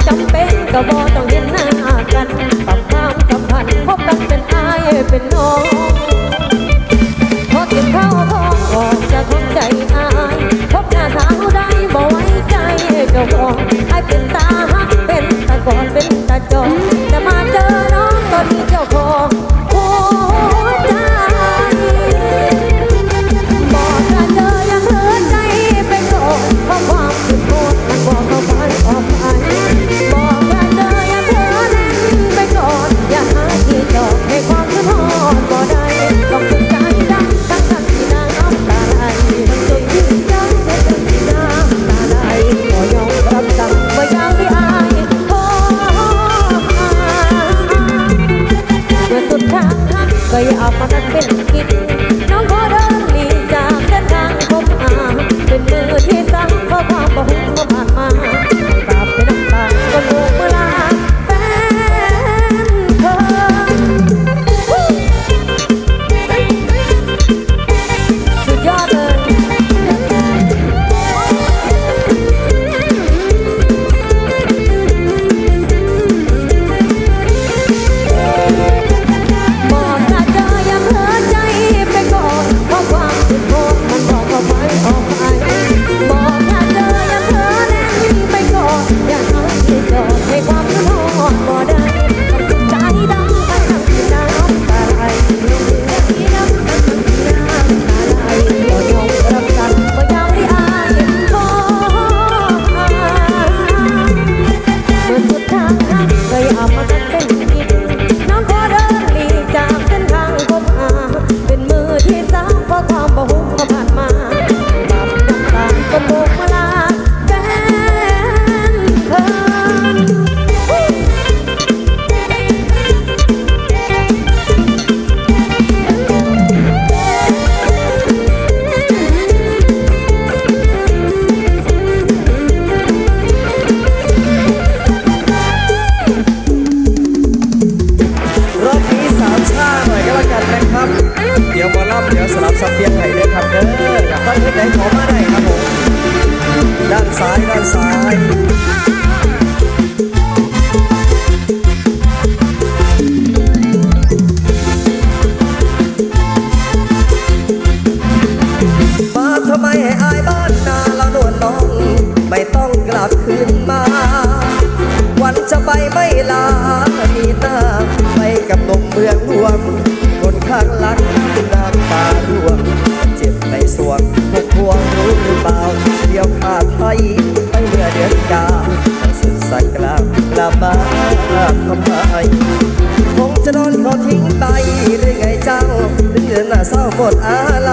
Trong. วงพวกพวงรู้หรือเปล่าเดี่ยวขาดไทยไม่เมื่อเดือนกางสุดสักกลางกลับมาทำไมคงจะโดนเขาทิ้งไปหรือไงเจ้าเดือนหน้าเศร้าหมดอะไร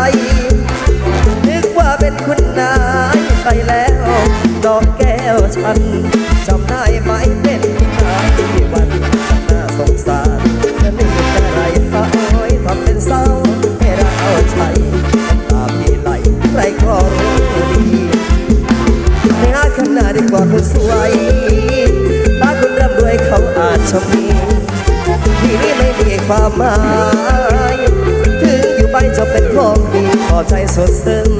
หน้าดีกว่าคนสวยบ้านคนร่ำรวยเขาอาจชมที่นี่ไม่มีความหมาย ถึงอยู่ไปจะเป็นของดีพอใจสดซึ้ง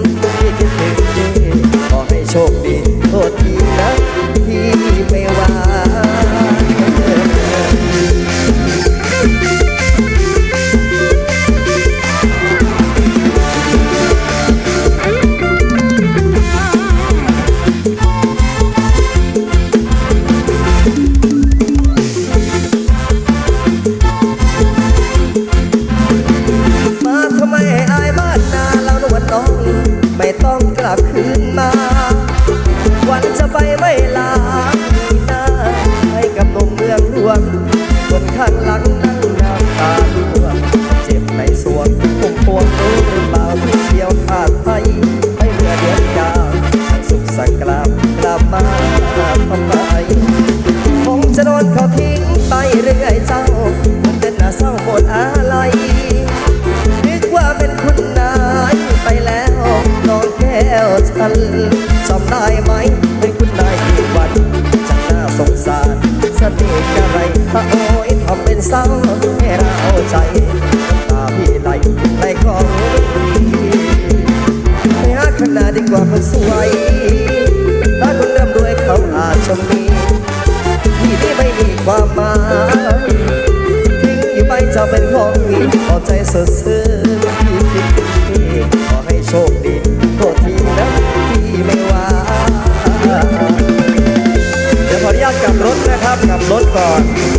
จะดีจะไรถ้าโอ้ยทำเป็นเศร้าให้เราใจตาพี่ไหลในกองไม่หาขนาดดีกว่าคนสวยถ้าคนเริ่มรวยเขาอาจจะมีที่ไม่มีความหมายทิ้งอยู่ไปจะเป็นของมีพอใจสดซื่อ เ